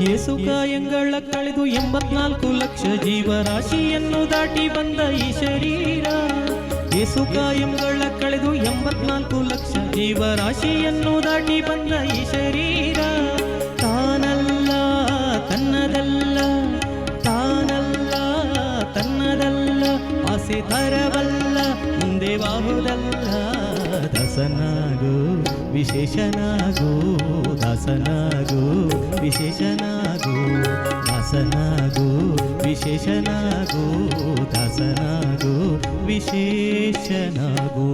ಏಸು ಕಾಯಂಗಳ ಕಳೆದು ಎಂಬತ್ನಾಲ್ಕು ಲಕ್ಷ ಜೀವರಾಶಿಯನ್ನು ದಾಟಿ ಬಂದ ಈ ಶರೀರ. ಏಸು ಕಾಯಂಗಳ ಕಳೆದು ಎಂಬತ್ನಾಲ್ಕು ಲಕ್ಷ ಜೀವರಾಶಿಯನ್ನು ದಾಟಿ ಬಂದ ಈ ಶರೀರ. ತಾನಲ್ಲ, ತನ್ನದಲ್ಲ ತಾನಲ್ಲ, ತನ್ನದಲ್ಲ, ಆಸೆ ತರವಲ್ಲ, ಮುಂದೆ ಬಾಹುದಲ್ಲ. ದಾಸನಾಗು ವಿಶೇಷನಾಗು ದಾಸನಾಗು ವಿಶೇಷನಾಗು ದಾಸನಾಗು ವಿಶೇಷನಾಗು ದಾಸನಾಗು ವಿಶೇಷನಾಗು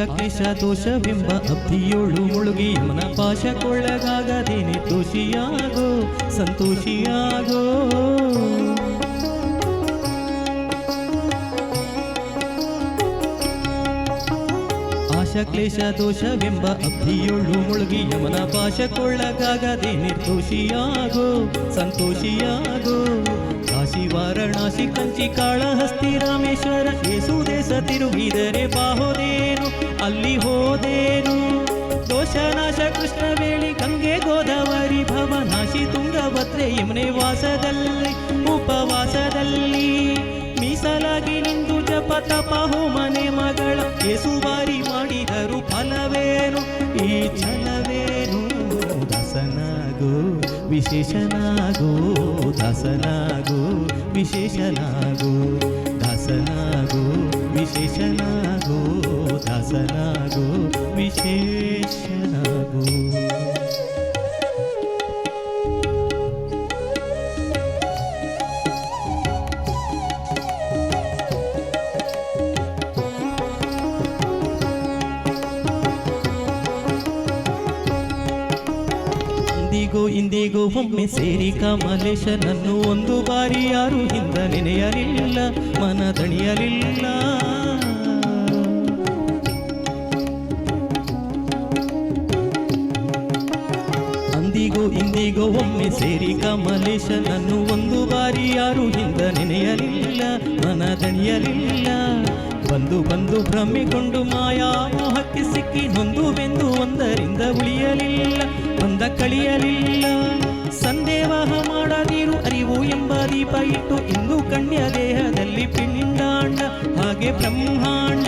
ಆಶಕೇಶ ದೋಷವೆಂಬ ಅಬ್ಧಿಯೋಳು ಮುಳುಗಿ ಯಮನ ಪಾಶಕ್ಕೊಳಗಾಗದೇನೆ ದೋಷಿಯಾಗೋ, ಸಂತೋಷಿಯಾಗೋ. ಆಶಕ್ಲೇಶ ದೋಷವೆಂಬ ಅಬ್ಧಿಯೋಳು ಮುಳುಗಿ ಯಮನ ಪಾಶಕ್ಕೊಳಗಾಗದೆ ನಿರ್ದೋಷಿಯಾಗೋ ಸಂತೋಷಿಯಾಗೋ. ಕಾಶಿ ವಾರಣಾಸಿ ಕಂಚಿ ಕಾಳಹಸ್ತಿ ರಾಮೇಶ್ವರ ಏಸುದೇ ತಿರುಗಿದರೆ ಬಾಹೋದೇನು ಅಲ್ಲಿ ಹೋದೇನು ದೋಷನಾಶ ಕೃಷ್ಣ ವೇಳಿ ಗಂಗೆ ಗೋದಾವರಿ ಭವನಾಶಿ ತುಂಗಭದ್ರೆ, ಯಮುನೆ ವಾಸದಲ್ಲಿ, ಉಪವಾಸದಲ್ಲಿ. ಮೀಸಲಾಗಿ ನಿಂದು ಜಪ ತಪ ಹೋಮನೆ ಮಗಳ, ಏಸು ಬಾರಿ ಮಾಡಿದರು ಫಲವೇನು? ಈ ಛಲವೇನು? ದಸನಾಗೋ, ವಿಶೇಷನಾಗೋ ದಸನಾಗೋ, ವಿಶೇಷನಾಗೋ. ದಾಸನಾಗೋ ವಿಶೇಷನಾಗೋ ಇಂದಿಗೋ ಇಂದಿಗೋ ಒಮ್ಮೆ ಸೇರಿ ಕಮಲೇಶನನ್ನು ಒಂದು ಬಾರಿ ಯಾರು ಹಿಂದ ನೆನೆಯಲಿಲ್ಲ ಮನ ತಣಿಯಲಿಲ್ಲ ಕಮಲೇಶನನ್ನು ಒಂದು ಬಾರಿ ಯಾರು ಹಿಂದ ನೆನೆಯಲಿಲ್ಲ ಮನ ದಣಿಯಲಿಲ್ಲ ಬಂದು ಬಂದು ಭ್ರಮಿಕೊಂಡು ಮಾಯಾ ಮೋಹಕ್ಕೆ ಸಿಕ್ಕಿ ನೊಂದು ಬೆಂದು ಒಂದರಿಂದ ಉಳಿಯಲಿಲ್ಲ, ಒಂದ ಕಳಿಯಲಿಲ್ಲ. ಸಂದೇವಾಹ ಮಾಡದಿರು ಅರಿವು ಎಂಬ ದೀಪ ಇಟ್ಟು ಇಂದು ಕಣ್ಯ ದೇಹದಲ್ಲಿ ಪಿಂಡಾಂಡ ಹಾಗೆ ಬ್ರಹ್ಮಾಂಡ.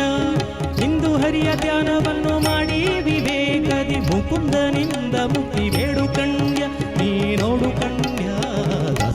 ಇಂದು ಹರಿಯ ಧ್ಯಾನವನ್ನು ಮಾಡಿ ವಿವೇಕದಿ ಮುಕುಂದನಿಂದ ಮುಕ್ತಿ ಬೇಡು ಕಣ್ಯ ನೀ ನೋಡು ಕಣ್ಯ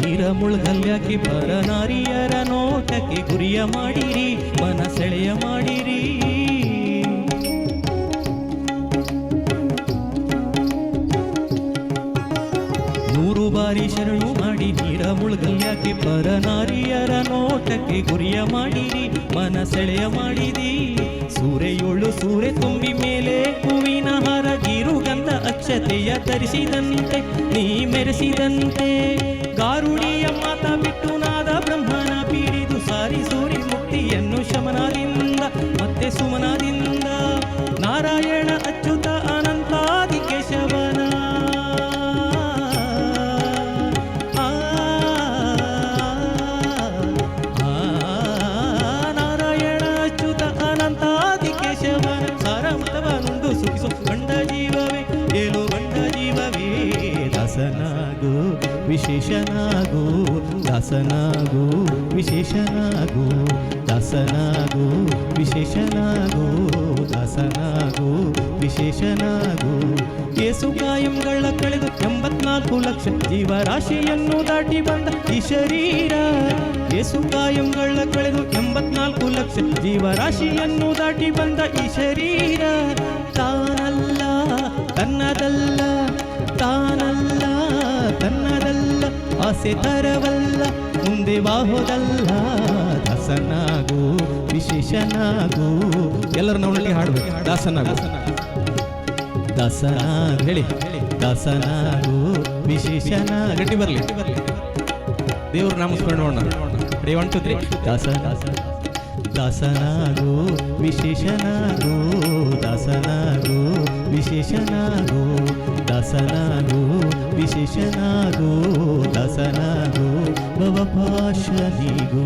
ನೀರ ಮುಳುಗಲ್ಯಾಕಿ ಪರನಾರಿಯರ ನೋಟಕ್ಕೆ ಗುರಿಯ ಮಾಡಿರಿ ಮನ ಸೆಳೆಯ ಮಾಡಿರಿ. ನೂರು ಬಾರಿ ಶರಣು ಮಾಡಿ ನೀರ ಮುಳುಗಲ್ಯಾಕಿ ಪರನಾರಿಯರ ನೋಟಕ್ಕೆ ಗುರಿಯ ಮಾಡಿರಿ ಮನ ಸೆಳೆಯ ಮಾಡಿರಿ. ಸೂರೆಯೋಳು ಸೂರೆ ತುಂಬಿ ಮೇಲೆ ಹೂವಿನ ಹಾರ, ಗಿರುಗಂಧ ಅಕ್ಷತೆಯ ತರಿಸಿದಂತೆ, ನೀ ಮೆರೆಸಿದಂತೆ. ಗಾರುಡಿಯ ಮಾತ ಬಿಟ್ಟು ನಾದ ಬ್ರಹ್ಮನ ಪೀಡಿದು ಸಾರಿ ಸೂರಿ ಮುಕ್ತಿಯನ್ನು ಶಮನದಿಂದ ಮತ್ತೆ ಸುಮನದಿಂದ ದಾಸನಾಗು, ವಿಶೇಷನಾಗು ದಾಸನಾಗು ವಿಶೇಷನಾಗು ದಾಸನಾಗು ವಿಶೇಷನಾಗು ದಾಸನಾಗು, ವಿಶೇಷನಾಗು. ಕೇಸು ಕಾಯಂಗಳ ಕಳೆದು ಎಂಬತ್ನಾಲ್ಕು ಲಕ್ಷ ಜೀವರಾಶಿಯನ್ನು ದಾಟಿ ಬಂದ ಈ ಶರೀರ. ಕೇಸು ಕಾಯಂಗಳ ಕಳೆದು ಎಂಬತ್ನಾಲ್ಕು ಲಕ್ಷ ಜೀವರಾಶಿಯನ್ನು ದಾಟಿ ಬಂದ ಈ ಶರೀರ. ತಾನಲ್ಲ, ತನ್ನದಲ್ಲ, ತಾನಲ್ಲ. ತನ್ನದಲ್ಲ, ಆಸೆ ತರವಲ್ಲ, ಮುಂದೆ ಬಾಹುದಲ್ಲ, ದಾಸನಾಗು, ವಿಶೇಷನಾಗು. ಎಲ್ಲರೂ ನೋಡಲಿ ಹಾಡಬೇಕು ದಾಸನಾಗು. ದಾಸನಾಗು. ಹೇಳಿ. ದಾಸನಾಗು ವಿಶೇಷನ ಗಟ್ಟಿ ಬರಲಿ. ದೇವರು ನಾಮಸ್ಮರಣೆ ನೋಡೋಣ ರೆಡಿ ಒನ್ ಟು ತ್ರೀ ದಾಸ ದಾಸನಾಗು, ವಿಶೇಷನಾಗು. ದಾಸನಾಗು, ವಿಶೇಷನಾಗು. ವಿಶೇಷನಾಗು ದಾಸನಾಗು ಭವಪಾಶನಿಗೂ